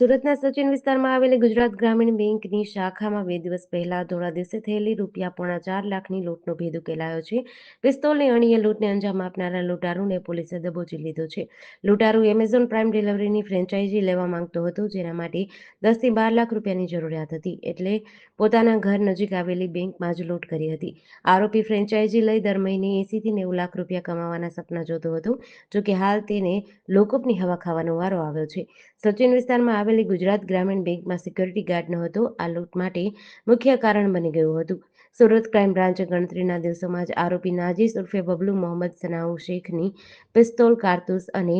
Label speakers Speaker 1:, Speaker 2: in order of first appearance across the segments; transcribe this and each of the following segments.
Speaker 1: સુરતના સચિન વિસ્તારમાં આવેલી ગુજરાત ગ્રામીણ બેંકની શાખામાં બે દિવસ પહેલા ધોળા દિવસે થયેલી રૂપિયા પોણા ચાર લાખની લૂંટનો ભેદ ઉકેલાયો છે. પિસ્તોલની અણીએ લૂંટને અંજામ આપનારા લૂંટારૂને પોલીસે દબોચી લીધો છે. લૂંટારૂ એમેઝોન પ્રાઇમ ડિલિવરીની ફ્રેન્ચાઇઝી લેવા માંગતો હતો, જેના માટે દસથી બાર લાખ રૂપિયાની જરૂરિયાત હતી, એટલે પોતાના ઘર નજીક આવેલી બેંકમાં જ લૂંટ કરી હતી. આરોપી ફ્રેન્ચાઇઝી લઈ દર મહિને એંસીથી નેવું લાખ રૂપિયા કમાવાના સપના જોતો હતો, જોકે હાલ તેને લોકોપની હવા ખાવાનો વારો આવ્યો છે. સચિન વિસ્તારમાં આવેલી ગુજરાત ગ્રામીણ બેંકમાં સિક્યોરિટી ગાર્ડ ન હતો. આ લૂંટ માટે મુખ્ય કારણ બની ગયું હતું. સુરત ક્રાઇમ બ્રાન્ચે ગણતરીના દિવસોમાં જ આરોપી નાજીસ ઉર્ફે બબલુ મોહમ્મદ સનાઉ શેખની પિસ્તોલ, કારતૂસ અને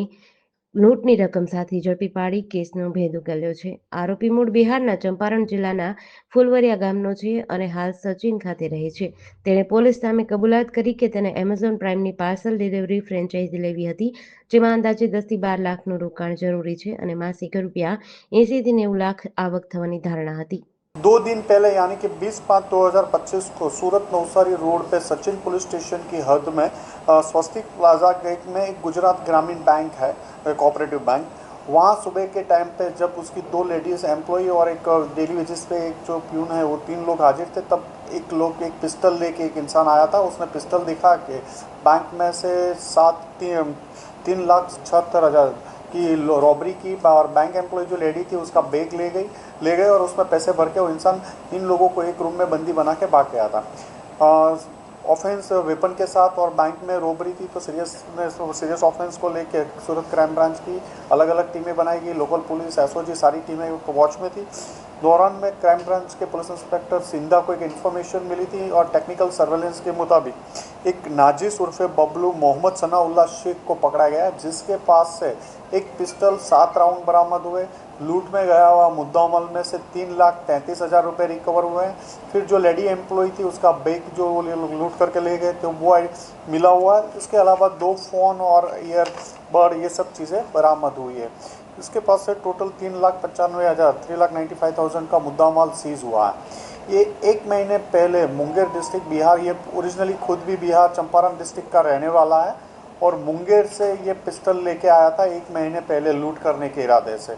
Speaker 1: લૂંટની રકમ સાથે ઝડપી પાડી કેસનો ભેદ ઉકેલ્યો છે. આરોપી મૂળ બિહારના ચંપારણ જિલ્લાના ફુલવરિયા ગામનો છે અને હાલ સચિન ખાતે રહે છે. તેણે પોલીસ સામે કબૂલાત કરી કે તેને એમેઝોન પ્રાઇમની પાર્સલ ડિલિવરી ફ્રેન્ચાઇઝી લેવી હતી, જેમાં અંદાજે દસથી બાર લાખનું રોકાણ જરૂરી છે અને માસિક રૂપિયા એંસીથી નેવું લાખ આવક થવાની ધારણા હતી.
Speaker 2: दो दिन पहले, यानी कि 20 पाँच 2025 को, सूरत नवसारी रोड पे सचिन पुलिस स्टेशन की हद में स्वस्तिक प्लाजा गेट में एक गुजरात ग्रामीण बैंक है कोऑपरेटिव बैंक वहाँ सुबह के टाइम पे जब उसकी दो लेडीज़ एम्प्लॉय और एक डेली वेजिस पे एक जो प्यून है, वो तीन लोग हाजिर थे, तब एक लोग एक पिस्टल लेके एक इंसान आया था। उसने पिस्टल दिखा के बैंक में से सात, तीन तीन लाख छहत्तर हज़ार की रॉबरी की और बैंक एम्प्लॉय जो लेडी थी, उसका बैग ले गई, ले गए और उसमें पैसे भर के वो इंसान इन लोगों को एक रूम में बंदी बना के भाग गया था। ऑफेंस वेपन के साथ और बैंक में रोबरी थी तो सीरियस सीरियस ऑफेंस को लेके सूरत क्राइम ब्रांच की अलग अलग टीमें बनाई गई लोकल पुलिस एसओजी सारी टीमें वॉच में थी। दौरान में क्राइम ब्रांच के पुलिस इंस्पेक्टर सिंधा को एक इन्फॉर्मेशन मिली थी और टेक्निकल सर्वेलेंस के मुताबिक एक नाजिस उर्फे बबलू मोहम्मद सनाउल्ला शेख को पकड़ा गया, जिसके पास से एक पिस्टल सात राउंड बरामद हुए। लूट में गया हुआ मुद्दा अमल में से तीन लाख तैंतीस हज़ार रुपये रिकवर हुए हैं। फिर जो लेडी एम्प्लॉय थी, उसका बैग जो वो लूट करके ले गए थे वो आई- मिला हुआ है। इसके अलावा दो फ़ोन और ईयरबड ये सब चीज़ें बरामद हुई है। इसके पास से टोटल तीन लाख पचानवे हज़ार three lakh ninety five thousand का मुद्दा माल सीज हुआ है। ये एक महीने पहले मुंगेर डिस्ट्रिक्ट बिहार, ये ओरिजिनली खुद भी बिहार, चंपारण डिस्ट्रिक्ट का रहने वाला है और मुंगेर से ये पिस्टल लेके आया था एक महीने पहले लूट करने के इरादे से।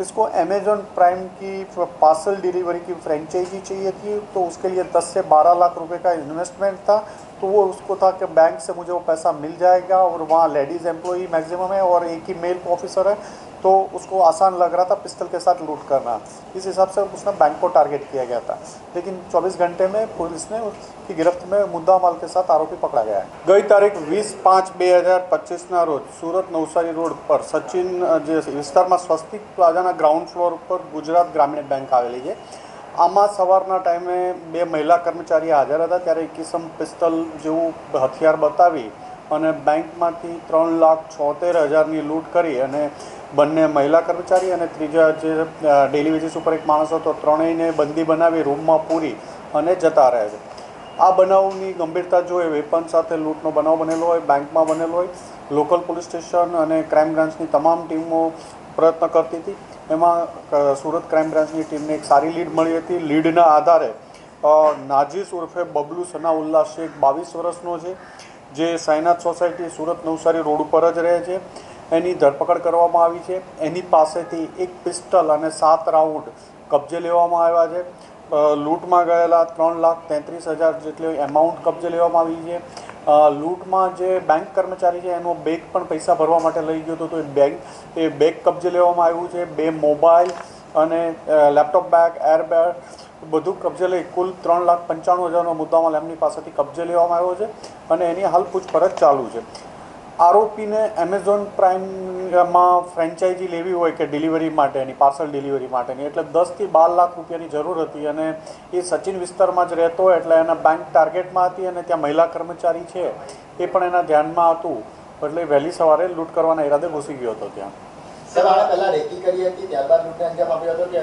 Speaker 2: इसको अमेजोन प्राइम की पार्सल डिलीवरी की फ्रेंचाइजी चाहिए थी तो उसके लिए 10 से 12 लाख रुपए का इन्वेस्टमेंट था तो वो उसको था कि बैंक से मुझे वो पैसा मिल जाएगा और वहाँ लेडीज़ एम्प्लॉई मैक्सिमम है और एक ही मेल ऑफिसर है तो उसको आसान लग रहा था पिस्टल के साथ लूट करना इस हिसाब से उसने बैंक को टारगेट किया गया था लेकिन 24 घंटे में पुलिस ने उसकी गिरफ्त में मुद्दा माल के साथ आरोपी पकड़ा गया है ગઈ તારીખ વીસ પાંચ બે હજાર પચીસના રોજ સુરત નવસારી રોડ પર સચિન અ, જે વિસ્તારમાં સ્વસ્તિક પ્લાઝાના ગ્રાઉન્ડ ફ્લોર ઉપર ગુજરાત ગ્રામીણ બેંક આવેલી છે આમાં સવારના ટાઈમે બે મહિલા કર્મચારી હાજર હતા ત્યારે એક કિસમ પિસ્તલ જેવું હથિયાર બતાવી અને બેંકમાંથી ત્રણ લાખ છોતેર હજારની લૂંટ કરી અને બંને મહિલા કર્મચારી અને ત્રીજા જે ડેલી વેજીસ ઉપર એક માણસ હતો, ત્રણેયને બંદી બનાવી રૂમમાં પૂરી અને જતા રહે છે. આ બનાવની ગંભીરતા જોઈએ વેપન સાથે લૂંટનો બનાવ બનેલો હોય, બેંકમાં બનેલો હોય, લોકલ પોલીસ સ્ટેશન અને ક્રાઇમ બ્રાન્ચની તમામ ટીમો પ્રયત્ન કરતી હતી. એમાં સુરત ક્રાઇમ બ્રાન્ચની ટીમને એક સારી લીડ મળી હતી. લીડના આધારે નાજીસ ઉર્ફે બબલુ સનાઉલ્લા શેખ બાવીસ વર્ષનો છે, જે સાયનાથ સોસાયટી સુરત નવસારી રોડ ઉપર જ રહે છે. એની ધરપકડ કરવામાં આવી છે. એની પાસેથી એક પિસ્ટલ અને સાત રાઉન્ડ કબજે લેવામાં આવ્યા છે. લૂંટમાં ગયેલા ત્રણ લાખ તેત્રીસ હજાર જેટલી એમાઉન્ટ કબજે લેવામાં આવી છે. લૂંટમાં જે બેંક કર્મચારી છે, એનો બેગ પણ પૈસા ભરવા માટે લઈ ગયો હતો. તો એ બેગ એ બેગ કબજે લેવામાં આવ્યું છે. બે મોબાઈલ અને લેપટોપ બેગ એરબેગ બધું કબજે લઈ કુલ ત્રણ લાખ પંચાણું હજારનો મુદ્દામાલ એમની પાસેથી કબજે લેવામાં આવ્યો છે અને એની હાલ પૂછપરછ ચાલુ છે. આરોપીને એમેઝોન પ્રાઇમમાં ફ્રેન્ચાઇઝી લેવી હોય કે ડિલિવરી માટેની પાર્સલ ડિલિવરી માટેની, એટલે દસથી બાર લાખ રૂપિયાની જરૂર હતી અને એ સચિન વિસ્તારમાં જ રહેતો એટલે એના બેંક ટાર્ગેટમાં હતી અને ત્યાં મહિલા કર્મચારી છે, એ પણ એના ધ્યાનમાં હતું. એટલે વહેલી સવારે લૂંટ કરવાના ઈરાદે ઘૂસી ગયો હતો ત્યાં.
Speaker 3: સર આણે પહેલાં રેકી કરી હતી, ત્યારબાદ લૂંટને અંજામ આપ્યો હતો કે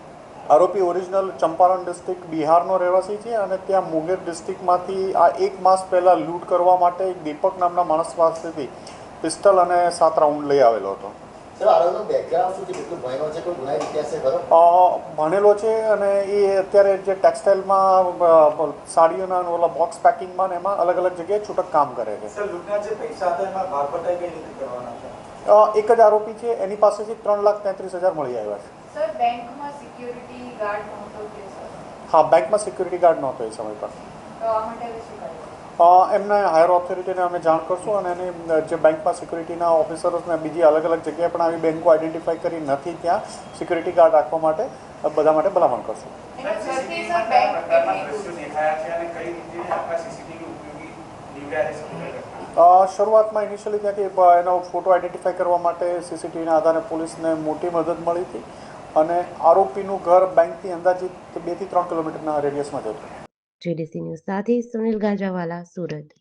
Speaker 2: આરોપી ઓરિજિનલ ચંપારણ ડિસ્ટ્રિક્ટ બિહારનો રહેવાસી છે અને ત્યાં મુંગેર ડિસ્ટ્રિક્ટમાંથી આ એક માસ પહેલાં લૂંટ કરવા માટે એક દીપક નામના માણસ પાસેથી પિસ્તલ અને સાત રાઉન્ડ લઈ આવેલો હતો.
Speaker 3: સાહેબ આરોપીનું બેકગ્રાઉન્ડ શું છે? કેટલું ભણ્યો છે? કોઈ ગુનાહિત ઇતિહાસ છે ખરો?
Speaker 2: અ, ભણેલો છે અને એ અત્યારે જે ટેક્સટાઇલમાં સાડીઓના ઓલા બોક્સ પેકિંગમાં ને એમાં અલગ અલગ જગ્યાએ છૂટક કામ કરે છે? એક જ આરોપી છે એની પાસેથી ત્રણ લાખ તેત્રીસ હજાર મળી આવ્યા છે. હા બેંકમાં સિક્યુરિટી ગાર્ડ નહોતો એ સમય પર.
Speaker 4: તો આ માટે હવે શું કર્યું
Speaker 2: અ, એમને હાયર ઓથોરિટીને અમે જાણ કરશું અને એની જે બેંકમાં સિક્યુરિટીના ઓફિસરોને બીજી અલગ અલગ જગ્યાએ પણ આવી બેંકો આઈડેન્ટિફાઈ કરી નથી ત્યાં સિક્યુરિટી ગાર્ડ રાખવા માટે બધા માટે ભલામણ કરશું. શરૂઆતમાં ઇનિશિયલી ત્યાંથી એનો ફોટો આઈડેન્ટિફાઈ કરવા માટે સીસીટીવીના આધારે પોલીસને મોટી મદદ મળી હતી અને આરોપીનું ઘર બેંકથી અંદાજિત બેથી ત્રણ કિલોમીટરના રેડિયસમાં જતું
Speaker 1: જેડીસી ન્યૂઝ સાથે સુનિલ ગાજાવાલા, સુરત.